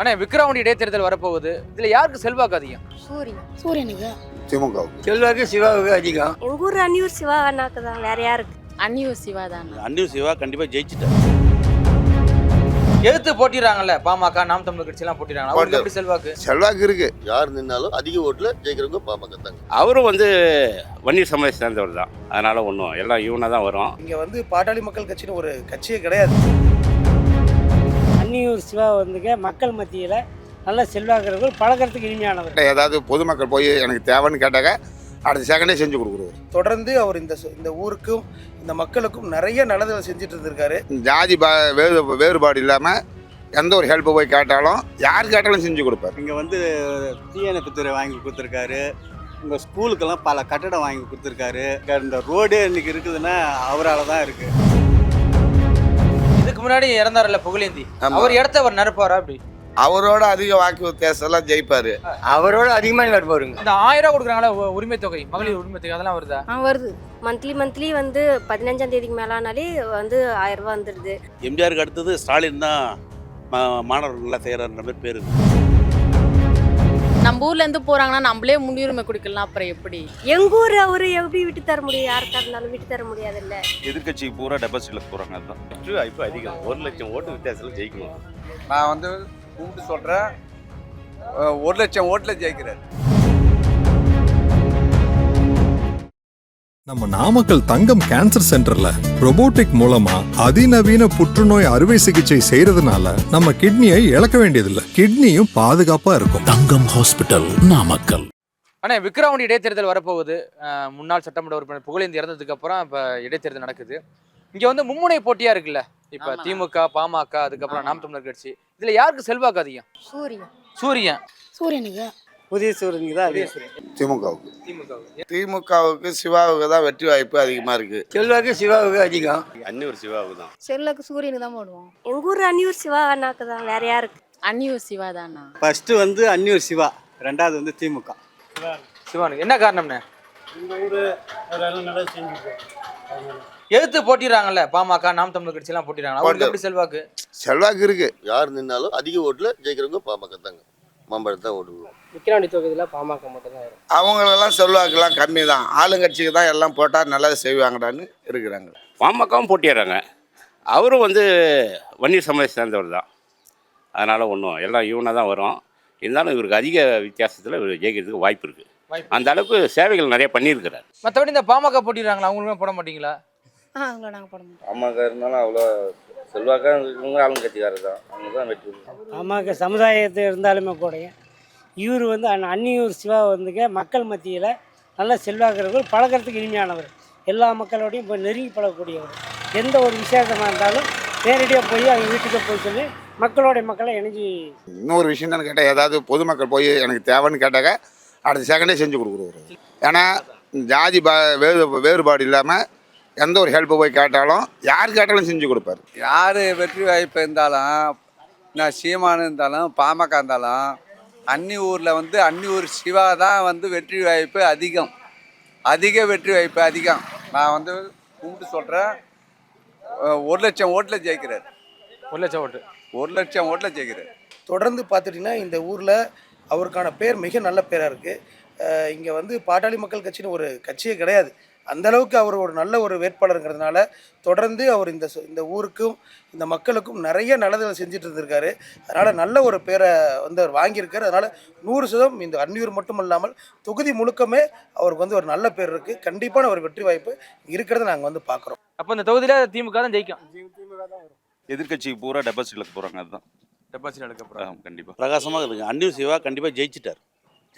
அண்ணா விக்ரவாண்டி இடைத்தேர்தல் வரப்போகுது. இதுல யாருக்கு செல்வாக்கு அதிகம்? சூரியன் சூரியனுக்கு. திமுகவுக்கு. செல்வாக்கு சிவாவுக்கு அதிகம். எங்க ஊர் அன்னியூர் சிவா அண்ணாக்கு தான் வேற யாருக்கு? அன்னியூர் சிவா தான் அன்னியூர் சிவா கண்டிப்பாக ஜெயிச்சிட்டார் எதிர்த்து போட்டிடுறாங்கல்ல பாமக நாம் தமிழர் கட்சி எல்லாம் போட்டிடுறாங்க. அவங்களுக்கு எப்படி செல்வாக்கு? செல்வாக்கு இருக்கு. யார் நின்னாலும் அதிக ஓட்டுல ஜெயிக்கிறவங்க பாமக தாங்க அவரும் வந்து வன்னியர் சமூகத்தை சேர்ந்தவர் தான். அதனால ஒன்றும் எல்லாம் இவனாக தான் வரும். இங்க வந்து பாட்டாளி மக்கள் கட்சின்னு ஒரு கட்சியே கிடையாது. அன்னியூர் சிவா வந்துங்க மக்கள் மத்தியில் நல்ல செல்வாக்கிறவர்கள் பழக்கறதுக்கு இனிமையானவர். ஏதாவது பொதுமக்கள் போய் எனக்கு தேவைன்னு கேட்டாக்க அடுத்த செகண்டே செஞ்சு கொடுக்குறாரு தொடர்ந்து அவர் இந்த இந்த ஊருக்கும் இந்த மக்களுக்கும் நிறைய நல்லதுகளை செஞ்சுட்டு இருந்திருக்காரு. ஜாதி பா வேறு வேறுபாடு இல்லாமல் எந்த ஒரு ஹெல்ப்பு போய் கேட்டாலும் யார் கேட்டாலும் செஞ்சு கொடுப்பார். இங்கே வந்து தீயணைப்பு துறை வாங்கி கொடுத்துருக்காரு. உங்கள் ஸ்கூலுக்கெல்லாம் பல கட்டடம் வாங்கி கொடுத்துருக்காரு. இந்த ரோடே இன்னைக்கு இருக்குதுன்னா அவரால் தான் இருக்குது இதுக்கு முன்னாடி இறந்தாருல்ல புகழேந்தி. அவர் இடத்த அவர் நிரப்பாரா அப்படி? அவரோட அதிக வாக்கு வித்தியாசம்லாம் ஜெயிப்பார். அவரோட அதிகமாக வருவாருங்க இந்த ஆயிரம் ரூபாய் கொடுக்குறாங்களா உரிமை தொகை மகளிர் உரிமை தொகை அதெல்லாம் வருதா? ஆ வருது. மந்த்லி மந்த்லி வந்து பதினஞ்சாம் தேதிக்கு மேலானாலே வந்து ஆயிரம் ரூபாய் வந்துடுது எம்ஜிஆருக்கு அடுத்தது ஸ்டாலின் தான் மா- மாணவர்கள் நல்லா செய்கிறாருன்ற மாதிரி பேர். நம்ம ஊர்ல இருந்து போறாங்கன்னா நம்மளே முன்னுரிமை கொடுக்கலாம். அப்புறம் எப்படி? எங்க ஊர் அவரு எப்படி விட்டு தர முடியும்? யாருக்கா இருந்தாலும் விட்டு தர முடியாதுல்ல. எதிர்கட்சிக்கு பூரா டெபாசிட்டில் போகிறாங்க அதுதான். வாய்ப்பு அதிகம். ஒரு லட்சம் ஓட்டு வித்தியாசத்தில் ஜெயிக்கணும். நான் வந்து கூப்பிட்டு சொல்கிறேன் ஒரு லட்சம் ஓட்டில் ஜெயிக்கிறார். நம்ம நாமக்கல் தங்கம் கேன்சர் சென்டர்ல robotic மூலமா அதிநவீன புற்றுநோய் அறுவை சிகிச்சை செய்யறதுனால நம்ம கிட்னியை இழக்க வேண்டியதில்லை. கிட்னியும் பாதுகாப்பா இருக்கும். தங்கம் ஹாஸ்பிட்டல் நாமக்கல். அண்ணா விக்ரவாண்டி இடைத்தேர்தல் வரப்போகுது. அஹ், முன்னாள் சட்டமன்ற உறுப்பினர் புகழேந்தி இறந்ததுக்கு அப்புறம் இப்ப இடைத்தேர்தல் நடக்குது. இங்க வந்து மும்முனை போட்டியா இருக்குல்ல? இப்ப ஆமா. திமுக பாமக அதுக்கப்புறம் நாம் தமிழர் கட்சி. இதுல யாருக்கு செல்வாக்கு அதிகம்? சூரியன். சூரியன். சூரியனுக்கு. புதிய சூரியனுக்கு தான் அதிகம் திமுகவுக்கு. திமுக திமுகவுக்கு சிவாவுக்கு தான் வெற்றி வாய்ப்பு அதிகமாக இருக்குது செல்வாக்கு சிவாவுக்கு அதிகம். அன்னியூர் சிவாவுக்கு தான். செல்லுக்கு சூரியனுக்கு தான் போடுவோம். எங்க ஊர் அன்னியூர் சிவா அண்ணாக்கு தான் வேற யாருக்கு அன்னியூர் சிவா தானா? ஃபஸ்ட்டு வந்து அன்னியூர் சிவா ரெண்டாவது வந்து திமுக. சிவானுக்கு என்ன காரணம்னே? எதிர்த்து போட்டிடுறாங்கல்ல பாமக நாம் தமிழர் கட்சி எல்லாம் போட்டிடுறாங்க அவங்களுக்கு எப்படி செல்வாக்கு? செல்வாக்கு இருக்கு. யார் நின்னாலும் அதிக ஓட்டுல ஜெயிக்கிறவங்க பாமக தாங்க. மாம்பழம் தான் ஓடுவோம். விக்கிராண்டி தொகுதியில் பாமக மட்டும் தான் வரும் அவங்களெல்லாம் செல்வாக்குலாம் கம்மி தான் ஆளுங்கட்சிக்கு தான் எல்லாம் போட்டால் நல்லது செய்வாங்கடான்னு இருக்கிறாங்க. பாமகவும் போட்டிடுறாங்க அவரும் வந்து வன்னியர் சமூகத்தை சேர்ந்தவர் தான். அதனால் ஒன்றும் எல்லாம் இவனாக தான் வரும். இருந்தாலும் இவருக்கு அதிக வித்தியாசத்தில் இவர் ஜெயிக்கிறதுக்கு வாய்ப்பு இருக்குது. அந்த அளவுக்கு சேவைகள் நிறைய பண்ணியிருக்கிறார். மற்றபடி இந்த பாமக போட்டிடுறாங்களா அவங்களுமே போட மாட்டீங்களா? ஆ அவங்கள நாங்கள் போட மாட்டோம். பாமக இருந்தாலும் அவ்வளோ செல்வாக்காக இருக்கிறவங்க ஆளுங்கட்சிக்காரர் தான். அவங்க தான் வெற்றி பாமக சமுதாயத்தில் இருந்தாலுமே கூட இவர் வந்து அண்ண- அன்னியூர் சிவா வந்துங்க மக்கள் மத்தியில் நல்ல செல்வாக்கிறவர்கள் பழக்கறதுக்கு இனிமையானவர். எல்லா மக்களோடையும் இப்போ நெருங்கி பழகக்கூடியவர். எந்த ஒரு விசேஷமாக இருந்தாலும் நேரடியாக போய் அவங்க வீட்டுக்கு போய் சொல்லி மக்களோடைய மக்களை இணைஞ்சி இன்னொரு விஷயம் என்னன்னு கேட்டால் ஏதாவது பொதுமக்கள் போய் எனக்கு தேவைன்னு கேட்டாக்க அடுத்த செகண்டே செஞ்சு கொடுக்குறாரு ஏன்னா ஜாதி பா வேறு வேறுபாடு இல்லாமல் எந்த ஒரு ஹெல்ப்பு போய் கேட்டாலும் யார் கேட்டாலும் செஞ்சு கொடுப்பாரு. யார் வெற்றி வாய்ப்பு இருந்தாலும் நான் சீமானு இருந்தாலும் பாமக இருந்தாலும் அன்னி ஊரில் வந்து அன்னி ஊர் சிவா தான் வந்து வெற்றி வாய்ப்பு அதிகம். அதிக வெற்றி வாய்ப்பு அதிகம். நான் வந்து கும்பிட்டு சொல்கிறேன் ஒரு லட்சம் ஓட்டில் ஜெயிக்கிறார். ஒரு லட்சம் ஓட்டு. ஒரு லட்சம் ஓட்டில் ஜெயிக்கிறார். தொடர்ந்து பார்த்துட்டிங்கன்னா இந்த ஊரில் அவருக்கான பேர் மிக நல்ல பேராக இருக்குது இங்கே வந்து பாட்டாளி மக்கள் கட்சின்னு ஒரு கட்சியே கிடையாது. அந்த அளவுக்கு அவர் ஒரு நல்ல ஒரு வேட்பாளருங்கிறதுனால தொடர்ந்து அவர் இந்த இந்த ஊருக்கும் இந்த மக்களுக்கும் நிறைய நல்லதுகளை செஞ்சுட்டு இருந்திருக்காரு. அதனால் நல்ல ஒரு பேரை வந்து அவர் வாங்கியிருக்காரு. அதனால் நூறு சதம் இந்த அன்னியூர் மட்டும் இல்லாமல் தொகுதி முழுக்கமே அவருக்கு வந்து ஒரு நல்ல பேர் இருக்குது கண்டிப்பான ஒரு வெற்றி வாய்ப்பு இருக்கிறத நாங்கள் வந்து பார்க்குறோம் அப்போ இந்த தொகுதியில திமுக தான் ஜெயிக்கும். எதிர்கட்சிக்கு பூரா டெபாசிட்டில் போகிறாங்க அதுதான். டெபாசிட் எடுக்கப்புறம் கண்டிப்பாக பிரகாசமாக இருக்குங்க அன்னியூர் சிவா கண்டிப்பாக ஜெயிச்சிட்டார்.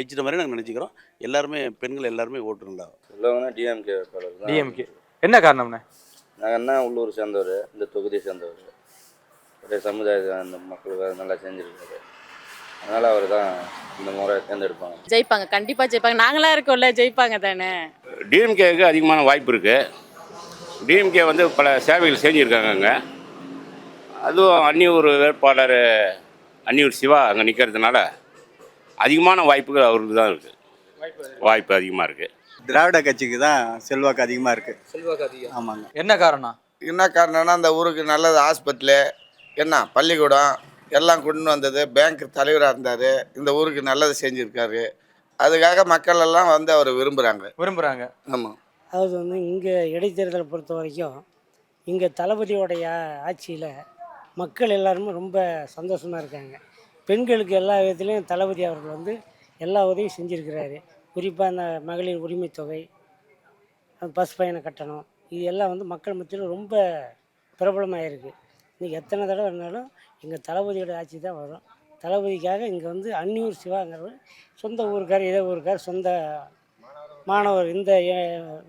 ஜெயிச்சிட்ட மாதிரி நாங்கள் நினச்சிக்கிறோம். எல்லாருமே பெண்கள் எல்லாருமே ஓட்டுருந்தா உள்ளவங்க டிஎம்கே வேட்பாளர் டிஎம்கே என்ன காரணம்ண்ணே? நாங்கள் என்ன உள்ளூர் சேர்ந்தவர் இந்த தொகுதியை சேர்ந்தவர். ஒரே சமுதாயத்தை அந்த மக்களுக்கு நல்லா செஞ்சுருக்காரு. அதனால் அவர் தான் இந்த முறை தேர்ந்தெடுப்பாங்க. ஜெயிப்பாங்க. கண்டிப்பா ஜெயிப்பாங்க. நாங்களா இருக்கோம்ல ஜெயிப்பாங்க தானே? டிஎம்கேக்கு அதிகமான வாய்ப்பு இருக்குது டிஎம்கே வந்து பல சேவைகள் செஞ்சுருக்காங்க அங்கே. அதுவும் அன்னியூர் வேட்பாளர் அன்னியூர் சிவா அங்கே நிற்கிறதுனால அதிகமான வாய்ப்புகள் அவருக்கு தான் இருக்குது வாய்ப்பு அதிகமாக இருக்குது திராவிட கட்சிக்கு தான் செல்வாக்கு அதிகமாக இருக்குது செல்வாக்கு அதிகம். ஆமாங்க. என்ன காரணம்? என்ன காரணம்னா அந்த ஊருக்கு நல்லது ஹாஸ்பிட்டலு என்ன பள்ளிக்கூடம் எல்லாம் கொண்டு வந்தது பேங்க் தலைவராக இருந்தார் இந்த ஊருக்கு நல்லது செஞ்சுருக்காரு. அதுக்காக மக்கள் எல்லாம் வந்து அவரை விரும்புகிறாங்க விரும்புறாங்க. ஆமாம் அதாவது வந்து இங்கே இடைத்தேர்தலை பொறுத்த வரைக்கும் இங்கே தளபதியோடைய ஆட்சியில் மக்கள் எல்லாருமே ரொம்ப சந்தோஷமாக இருக்காங்க. பெண்களுக்கு எல்லா விதத்துலேயும் தளபதி அவர்கள் வந்து எல்லா உதவியும் செஞ்சுருக்கிறாரு. குறிப்பாக அந்த மகளிர் உரிமை தொகை பஸ் பயண கட்டணம் இது எல்லாம் வந்து மக்கள் மத்தியில் ரொம்ப பிரபலமாக இருக்குது இன்றைக்கி எத்தனை தடவை இருந்தாலும் எங்கள் தளபதியோட ஆட்சி தான் வரும். தளபதிக்காக இங்கே வந்து அன்னியூர் சிவாங்கிறவர் சொந்த ஊருக்கார் இதே ஊருக்கார் சொந்த மாணவர் இந்த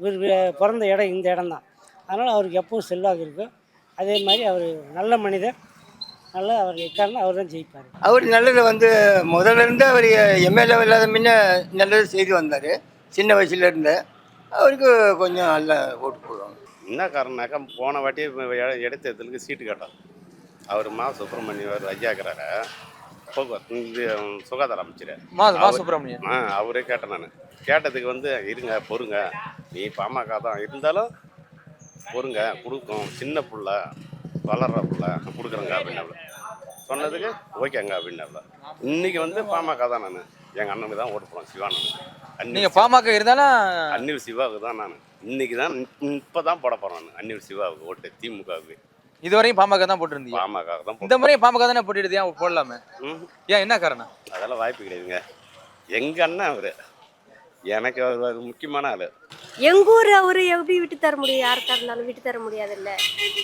வி- பிறந்த இடம் இந்த இடம்தான். அதனால் அவருக்கு எப்போது செல்வாக்கு இருக்கும். அதே மாதிரி அவர் நல்ல மனிதர். நல்லா அவர் எக்காரணம் அவர் தான் ஜெயிப்பார். அவர் நல்லது வந்து முதல்ல இருந்து அவர் எம்எல்ஏ இல்லாத முன்ன நல்லது செய்து வந்தார். சின்ன வயசுல இருந்து. அவருக்கு கொஞ்சம் நல்ல ஓட்டு போடுவாங்க. என்ன காரணம்னாக்கா போன வாட்டி இடைத்தேர்தலுக்கு சீட்டு கேட்டோம் அவர் மா சுப்பிரமணியம் ஐயாக்கிறாரு. போக்குவரத்து இது சுகாதார அமைச்சர். மா ஆ அவரே கேட்டேன் நான். கேட்டதுக்கு வந்து இருங்க பொறுங்க. நீ பாமக தான். இருந்தாலும் பொறுங்க கொடுக்கும். சின்ன புள்ள. வளர்ற புள்ள கொடுக்குறேங்க அப்படின்னாப்ல சொன்னதுக்கு ஓகேங்க அப்படின்னாப்ல இன்னைக்கு வந்து பாமக தான் நான். எங்கள் அண்ணனுக்கு தான் ஓட்டு போடுவேன் சிவானன் நீங்க பாமக இருந்தாலும் அன்னியூர் சிவாவுக்கு தான் நான். இன்னைக்கு தான் இப்போ தான் போட போகிறேன் நான். அன்னியூர் சிவாவுக்கு ஓட்டு திமுகவுக்கு. இதுவரையும் பாமக தான் போட்டிருந்தீங்க? பாமக தான் இந்த முறையும் பாமக தானே போட்டிடுது ஏன் போடலாமே? ஏன் என்ன காரணம்? அதெல்லாம் வாய்ப்பு கிடையாதுங்க. எங்கள் அண்ணன் அவர் எனக்கு அவர் ஒரு முக்கியமான ஆள். எங்க ஊர் அவரு எப்படி விட்டு தர முடியும்? யாருக்கா இருந்தாலும் விட்டு தர முடியாதுல்ல.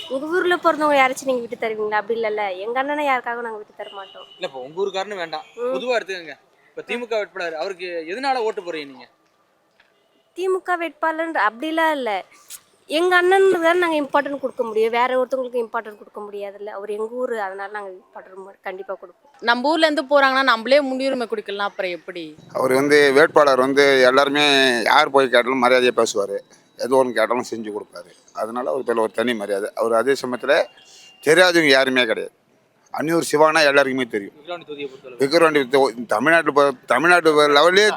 உங்க ஊர்ல பிறந்தவங்க யாராச்சும் நீங்க விட்டு தருவீங்களா? அப்படி இல்லைல்ல. எங்க அண்ணனை யாருக்காக நாங்க விட்டு தர மாட்டோம்? இல்ல இப்போ உங்க ஊருக்காரன்னு வேண்டாம். ம். பொதுவா எடுத்துக்கங்க. இப்ப திமுக வேட்பாளர் அவருக்கு எதனால ஓட்டு போறீங்க நீங்க? திமுக வேட்பாளர் அப்படிலாம் இல்லை. எங்க அண்ணனுக்கு தான் நாங்கள் இம்பார்ட்டன்ட் கொடுக்க முடியும். வேற ஒருத்தவங்களுக்கு இம்பார்ட்டன்ட் கொடுக்க முடியாதுல்ல. அவர் எங்க ஊர் அதனால நாங்கள் இம்பார்ட்டன்ட் கண்டிப்பா கொடுப்போம். நம்ம ஊர்ல இருந்து போறாங்கன்னா நம்மளே முன்னுரிமை கொடுக்கலாம். அப்புறம் எப்படி? அவர் வந்து வேட்பாளர் வந்து எல்லாருமே யார் போய் கேட்டாலும் மரியாதையாக பேசுவார். எது ஒன்று கேட்டாலும் செஞ்சு கொடுப்பாரு. அதனால அவர் பேர் ஒரு தனி மரியாதை. அவர் அதே சமயத்தில் தெரியாதவங்க யாருமே கிடையாது. அன்னியூர் சிவானா எல்லாருக்குமே தெரியும். விக்ரவாண்டி தமிழ்நாட்டில் தமிழ்நாட்டு லெவல்லே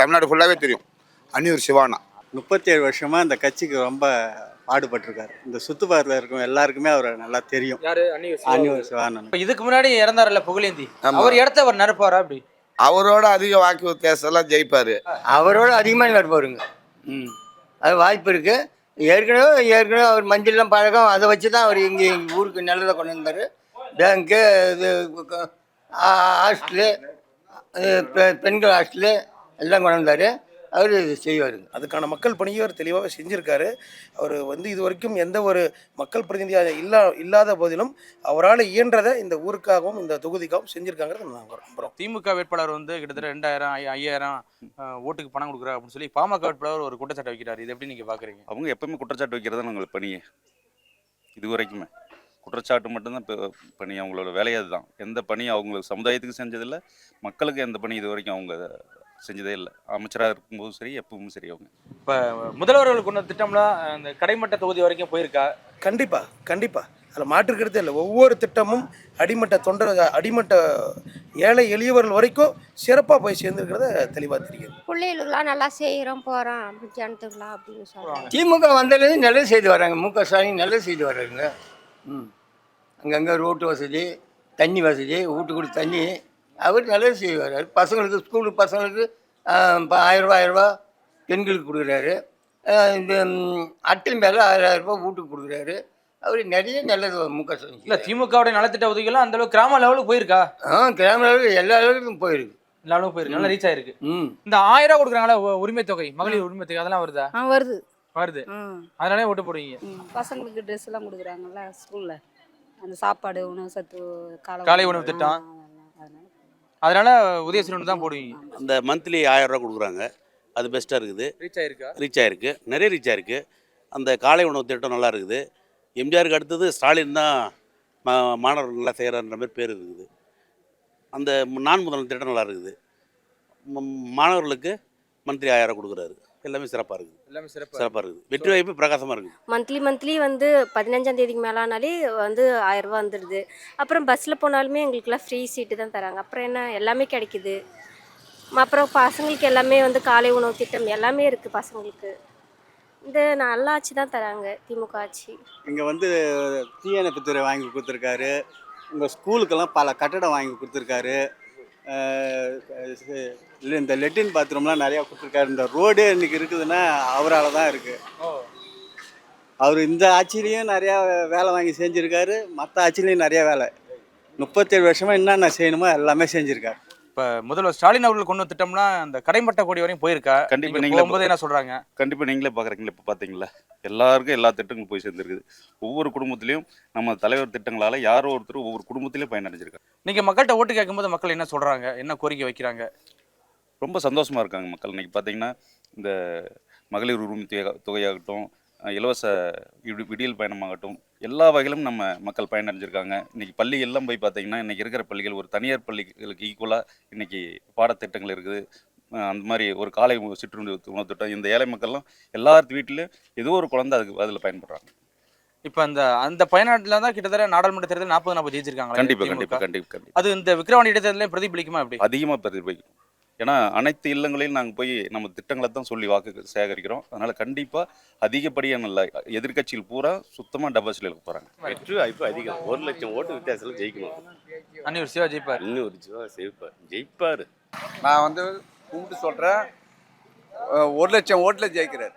தமிழ்நாடு ஃபுல்லாகவே தெரியும். அன்னியூர் சிவானா. முப்பத்தேழு வருஷமாக இந்த கட்சிக்கு ரொம்ப பாடுபட்டிருக்காரு. இந்த சுத்துப்பாரில் இருக்கும் எல்லாருக்குமே அவரை நல்லா தெரியும். இப்ப இதுக்கு முன்னாடி இறந்தாருல்ல புகழேந்தி. அவர் இடத்த அவர் நிரப்பாரா அப்படி? அவரோட அதிக வாக்கு வித்தியாசம்லாம் ஜெயிப்பார். அவரோட அதிகமாக நடப்பாருங்க ம். அது வாய்ப்பு இருக்குது ஏற்கனவே ஏற்கனவே அவர் மஞ்சள்லாம் பழக்கம். அதை வச்சு தான் அவர் இங்கே எங்கள் ஊருக்கு நல்லதை கொண்டு வந்தார். பேங்க்கு இது ஹாஸ்டலு பெண்கள் ஹாஸ்டலு எல்லாம் கொண்டு வந்தார். அவர் செய்வாருங்க அதுக்கான மக்கள் பணியை அவர் தெளிவாக செஞ்சுருக்காரு. அவர் வந்து இது வரைக்கும் எந்த ஒரு மக்கள் பிரதிநிதியாக இல்லா இல்லாத போதிலும் அவரால் இயன்றதை இந்த ஊருக்காகவும் இந்த தொகுதிக்காகவும் செஞ்சுருக்காங்கிறத நாங்கள் நம்புகிறோம் திமுக வேட்பாளர் வந்து கிட்டத்தட்ட ரெண்டாயிரம் ஐ- ஐயாயிரம் ஓட்டுக்கு பணம் கொடுக்குறா அப்படின்னு சொல்லி பாமக வேட்பாளர் ஒரு குற்றச்சாட்டை வைக்கிறாரு. இது எப்படி நீங்க பாக்குறீங்க? அவங்க எப்பவுமே குற்றச்சாட்டு வைக்கிறது தான் உங்களுக்கு பணியே. இது வரைக்குமே. குற்றச்சாட்டு மட்டும்தான் இப்போ பணி அவங்களோட வேலையே அதுதான். எந்த பணி அவங்களுக்கு சமுதாயத்துக்கு செஞ்சதில்லை. மக்களுக்கு எந்த பணி இது வரைக்கும் அவங்க செஞ்சதே இல்லை. அமைச்சராக இருக்கும்போதும் சரி எப்பவும் சரி அவங்க. இப்ப முதல்வர்களுக்கு கொண்ட திட்டம்லாம் அந்த கடைமட்ட தொகுதி வரைக்கும் போயிருக்கா? கண்டிப்பாக கண்டிப்பாக அதில் மாற்றுக்கிறதே இல்லை. ஒவ்வொரு திட்டமும் அடிமட்ட தொண்டர் அடிமட்ட ஏழை எளியவர்கள் வரைக்கும் சிறப்பாக போய் சேர்ந்துருக்கிறத தெளிவாக தெரியுது. பிள்ளைகளுக்குலாம் நல்லா செய்கிறோம் போகிறோம் ஜனத்துக்குலாம் அப்படின்னு சொல்கிறாங்க திமுக வந்ததுலேருந்து நல்லது செய்து வராங்க. மு க ஸ்டாலின் நல்லது செய்து வர்றாருங்க. ம். அங்கங்கே ரோட்டு வசதி தண்ணி வசதி வீட்டுக்கு தண்ணி அவர் நல்லது செய்து வர்றாரு பசங்களுக்கு ஸ்கூலுக்கு பசங்களுக்கு ஆயிரரூபா ஆயிரரூபா பெண்களுக்கு கொடுக்குறாரு. இந்த அட்டில் மேலே ஆயிரம் ரூபாய் வீட்டுக்கு கொடுக்குறாரு. அவர் நிறைய நல்லது மு க ஸ்டாலின் இல்ல. திமுகவுடைய நலத்திட்ட உதவிகள்லாம் அந்த அளவுக்கு கிராம லெவலுக்கு போயிருக்கா? ஆ கிராம அளவுக்கு எல்லா அளவுக்கும் போயிருக்கு. எல்லா அளவுக்கு போயிருக்கு. நல்லா ரீச் ஆயிருக்கு. இந்த ஆயிரம் ரூபாய் கொடுக்குறாங்களா உரிமை தொகை? மகளிர் உரிமை தொகை அதெல்லாம் வருதா? வருது. வருது. அதனாலே ஓட்டு போடுவீங்க. பசங்களுக்கு ட்ரெஸ் எல்லாம் கொடுக்குறாங்கல்ல ஸ்கூல்ல அந்த சாப்பாடு உணவு சத்து காலை காலை உணவு திட்டம். அதனால உதயசூரன் தான் போடுவீங்க. அந்த மந்த்லி ஆயிரம் ரூபா கொடுக்குறாங்க. அது பெஸ்ட்டாக இருக்குது. ரீச் ஆயிருக்கா? ரீச் ஆயிருக்கு. நிறைய ரீச் ஆயிருக்கு. அந்த காலை உணவு திட்டம் நல்லா இருக்குது. எம்ஜிஆருக்கு அடுத்தது ஸ்டாலின் தான் மா மாணவர்கள் நல்லா செய்கிறான்ற மாதிரி பேர் இருக்குது. அந்த நான் முதல்வர் திட்டம் நல்லா இருக்குது. மாணவர்களுக்கு மந்த்லி ஆயிரம் கொடுக்குறாரு. எல்லாமே சிறப்பாக இருக்குது. எல்லாமே சிறப்பா சிறப்பாக இருக்குது. வெற்றி வாய்ப்பு பிரகாசமாக இருக்குது. மந்த்லி மந்த்லி வந்து பதினஞ்சாம் தேதிக்கு மேலானாலே வந்து ஆயிரம் வந்துடுது. அப்புறம் பஸ்ஸில் போனாலுமே எங்களுக்குலாம் ஃப்ரீ சீட்டு தான் தராங்க. அப்புறம் என்ன? எல்லாமே கிடைக்குது. அப்புறம் பசங்களுக்கு எல்லாமே வந்து காலை உணவு திட்டம் எல்லாமே இருக்குது பசங்களுக்கு. இந்த நல்ல ஆட்சி தான் தராங்க திமுக ஆட்சி. இங்கே வந்து தீயணைப்புத்துறை வாங்கி கொடுத்துருக்காரு. உங்கள் ஸ்கூலுக்கெல்லாம் பல கட்டடம் வாங்கி கொடுத்துருக்காரு. இந்த லெட்டின் பாத்ரூம்லாம் நிறையா கொடுத்துருக்காரு. இந்த ரோடே இன்னைக்கு இருக்குதுன்னா அவரால் தான் இருக்குது அவர் இந்த ஆட்சியிலையும் நிறையா வேலை வாங்கி செஞ்சுருக்காரு. மற்ற ஆட்சியிலையும் நிறையா வேலை. முப்பத்தேழு வருஷமாக என்னென்ன செய்யணுமோ எல்லாமே செஞ்சுருக்காரு. இப்ப முதல்வர் ஸ்டாலின் அவர்கள் கொண்டு வந்த திட்டம்லாம் இந்த கடைமட்ட கோடி வரையும் போயிருக்கா? கண்டிப்பா நீங்க நீங்களே போகும்போது என்ன சொல்றாங்க? கண்டிப்பாக நீங்களே பார்க்குறீங்களா இப்போ பார்த்தீங்களா எல்லாருக்கும் எல்லா திட்டங்களும் போய் சேர்ந்துருக்குது. ஒவ்வொரு குடும்பத்திலையும் நம்ம தலைவர் திட்டங்களால் யாரோ ஒருத்தர் ஒவ்வொரு குடும்பத்திலையும் பயனடைஞ்சிருக்காங்க. நீங்க மக்கள்கிட்ட ஓட்டு கேட்கும்போது மக்கள் என்ன சொல்றாங்க? என்ன கோரிக்கை வைக்கிறாங்க? ரொம்ப சந்தோஷமாக இருக்காங்க மக்கள். இன்னைக்கு பார்த்தீங்கன்னா இந்த மகளிர் உரிமை தொகை தொகையாகட்டும் இலவச விடி- விடியல் பயணமாகட்டும் எல்லா வகையிலும் நம்ம மக்கள் பயனடைஞ்சிருக்காங்க. இன்னைக்கு பள்ளி எல்லாம் போய் பார்த்தீங்கன்னா இன்னைக்கு இருக்கிற பள்ளிகள் ஒரு தனியார் பள்ளிகளுக்கு ஈக்குவலாக இன்னைக்கு பாடத்திட்டங்கள் இருக்குது. அந்த மாதிரி ஒரு காலை சிற்றுண்டி உணவு திட்டம் இந்த ஏழை மக்கள்லாம் எல்லார் வீட்டிலையும் ஏதோ ஒரு குழந்தை அதுக்கு அதில் பயன்படுறாங்க. இப்ப அந்த அந்த பயனாட்டில தான் கிட்டத்தட்ட நாடாளுமன்ற தேர்தல் நாற்பது நாற்பது ஜெயிச்சிருக்காங்க கண்டிப்பாக கண்டிப்பாக கண்டிப்பாக அது இந்த விக்கிரவாண்டி இடைத்தேர்தலையும் பிரதிபலிக்குமா எப்படி? அதிகமாக பிரதிபலிக்கும். ஏன்னா அனைத்து இல்லங்களையும் நாங்கள் போய் நம்ம திட்டங்களை தான் சொல்லி வாக்கு சேகரிக்கிறோம். அதனால கண்டிப்பாக அதிகப்படியான இல்லை எதிர்க்கட்சிகள் பூரா சுத்தமாக டெபாசிட் எழுக்க போகிறாங்க வெற்றி வாய்ப்பு அதிகம். ஒரு லட்சம் ஓட்டு வித்தியாசத்தில் ஜெயிக்கணும். அன்னியூர் சிவா ஜெயிப்பார் இன்னும் ஒரு சிவா ஜெயிப்பார். ஜெயிப்பார். நான் வந்து கும்பிட்டு சொல்கிறேன் ஒரு லட்சம் ஓட்டில் ஜெயிக்கிறார்.